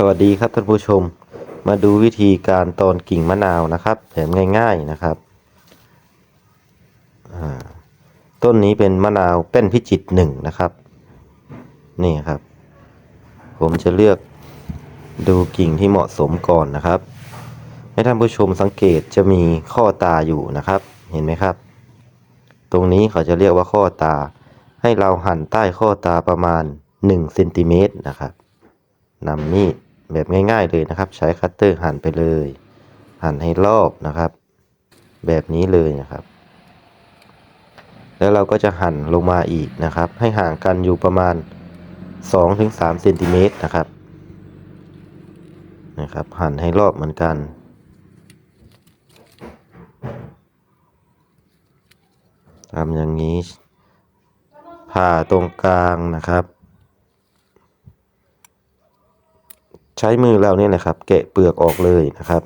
สวัสดีครับท่านผู้ชม มาดูวิธีการตอนกิ่งมะนาวนะครับแบบง่าย ๆนะครับ ต้นนี้เป็นมะนาวเป็นพิจิตหนึ่งนะครับ นี่ครับ ผมจะเลือกดูกิ่งที่เหมาะสมก่อนนะครับ ให้ท่านผู้ชมสังเกตจะมีข้อตาอยู่นะครับ เห็นไหมครับ ตรงนี้เขาจะเรียกว่าข้อตา ให้เราหั่นใต้ข้อตาประมาณ1เซนติเมตรนะครับนำมีด แบบง่าย ๆเลยนะครับ ใช้คัตเตอร์หั่นไปเลย หั่นให้รอบนะครับ แบบนี้เลยนะครับ แล้วเราก็จะหั่นลงมาอีกนะครับ ให้ห่างกันอยู่ประมาณ 2-3เซนติเมตรนะครับนะครับ หั่นให้รอบเหมือนกันทำอย่างนี้ผ่าตรงกลางนะครับ ใช้มือเราเนี่ยนะครับ แกะเปลือกออกเลยนะครับ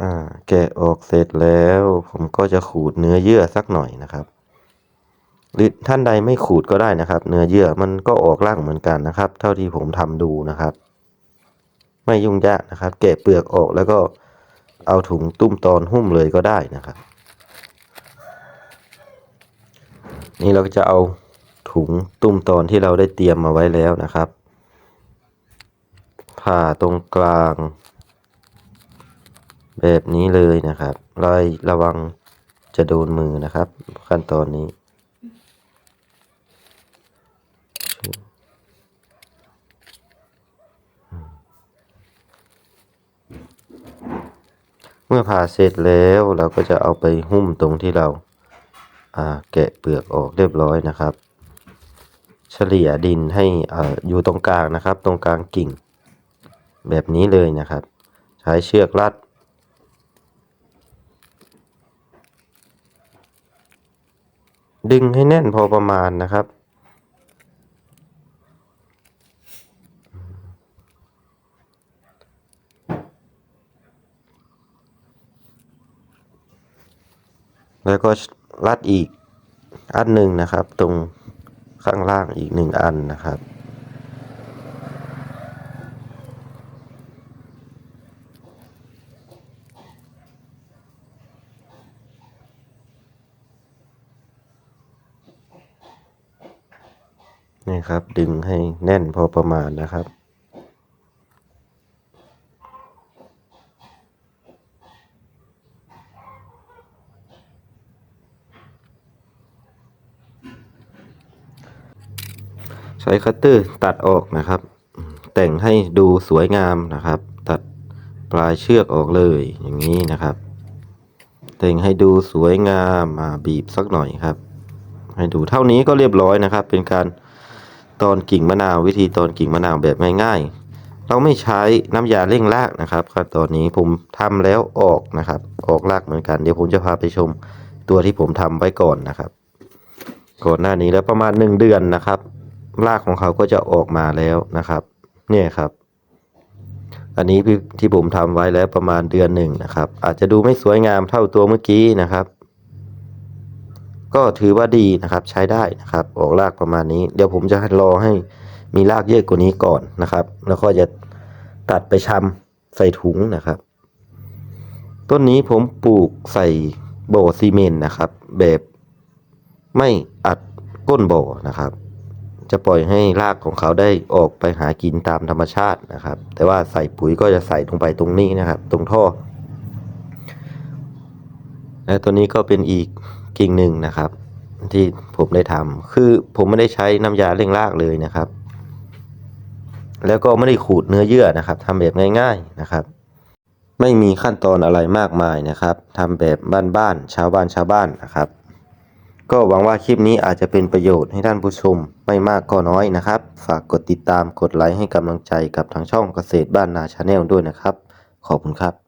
อ่าแกะออกเสร็จแล้ว ผมก็จะขูดเนื้อเยื่อสักหน่อยนะครับ หรือท่านใดไม่ขูดก็ได้นะครับ เนื้อเยื่อมันก็ออกร่างเหมือนกันนะครับ เท่าที่ผมทำดูนะครับ ไม่ยุ่งยากนะครับ แกะเปลือกออกแล้วก็เอาถุงตุ้มตอนหุ้มเลยก็ได้นะครับ นี่เราก็จะเอาถุงตุ้มตอนที่เราได้เตรียมมาไว้แล้วนะครับ ผ่าตรงกลาง แบบนี้เลยนะครับรอยระวังจะโดนมือนะครับ ขั้นตอนนี้ เมื่อผ่าเสร็จแล้วเราก็จะเอาไปหุ้มตรงที่เรา แกะเปลือกออกเรียบร้อยนะครับ เฉลี่ยดินให้อ่าอยู่ตรงกลางนะครับ ตรงกลางกิ่ง แบบนี้เลยนะครับ ใช้เชือกรัดดึงให้แน่นพอประมาณนะครับ แล้วก็ รัดอีกอันหนึ่งนะครับ ตรงข้างล่างอีกหนึ่งอันนะครับ นี่ครับ ดึงให้แน่นพอประมาณนะครับ ใช้คัตเตอร์ตัดออกนะครับ แต่งให้ดูสวยงามนะครับ ตัดปลายเชือกออกเลยอย่างนี้นะครับ แต่งให้ดูสวยงามมาบีบสักหน่อยครับ ให้ดูเท่านี้ก็เรียบร้อยนะครับ เป็นการตอนกิ่งมะนาววิธีตอนกิ่งมะนาวแบบง่ายๆ เราไม่ใช้น้ำยาเร่งรากนะครับขั้นตอนนี้ผมทำแล้วออกนะครับ ออกรากเหมือนกันเดี๋ยวผมจะพาไปชมตัวที่ผมทำไว้ก่อนนะครับ ก่อนหน้านี้แล้วประมาณหนึ่งเดือนนะครับ รากของเขาก็จะออกมาแล้วนะครับ เนี่ยครับ อันนี้ที่ผมทำไว้แล้วประมาณเดือนหนึ่งนะครับ อาจจะดูไม่สวยงามเท่าตัวเมื่อกี้นะครับ ก็ถือว่าดีนะครับใช้ได้นะครับ ออกรากประมาณนี้ เดี๋ยวผมจะรอให้มีรากเยอะกว่านี้ก่อนนะครับ แล้วก็จะตัดไปชำใส่ถุงนะครับ ต้นนี้ผมปลูกใส่โบซีเมนต์นะครับ แบบไม่อัดก้นบ่อนะครับ จะปล่อยให้รากของเขาได้ออกไปหากินตามธรรมชาตินะครับ แต่ว่าใส่ปุ๋ยก็จะใส่ลงไปตรงนี้นะครับ ตรงท่อ และตัวนี้ก็เป็นอีกกิ่งหนึ่งนะครับ ที่ผมได้ทำคือผมไม่ได้ใช้น้ำยาเร่งรากเลยนะครับ แล้วก็ไม่ได้ขูดเนื้อเยื่อนะครับทำแบบง่าย ๆนะครับ ไม่มีขั้นตอนอะไรมากมายนะครับทำแบบบ้านๆชาวบ้านชาวบ้านนะครับ ก็หวังว่าคลิปนี้อาจจะเป็นประโยชน์ให้ท่านผู้ชมไม่มากก็น้อยนะครับ ฝากกดติดตามกดไลค์ให้กำลังใจกับทางช่องเกษตรบ้านนาชาแนลด้วยนะครับ ขอบคุณครับ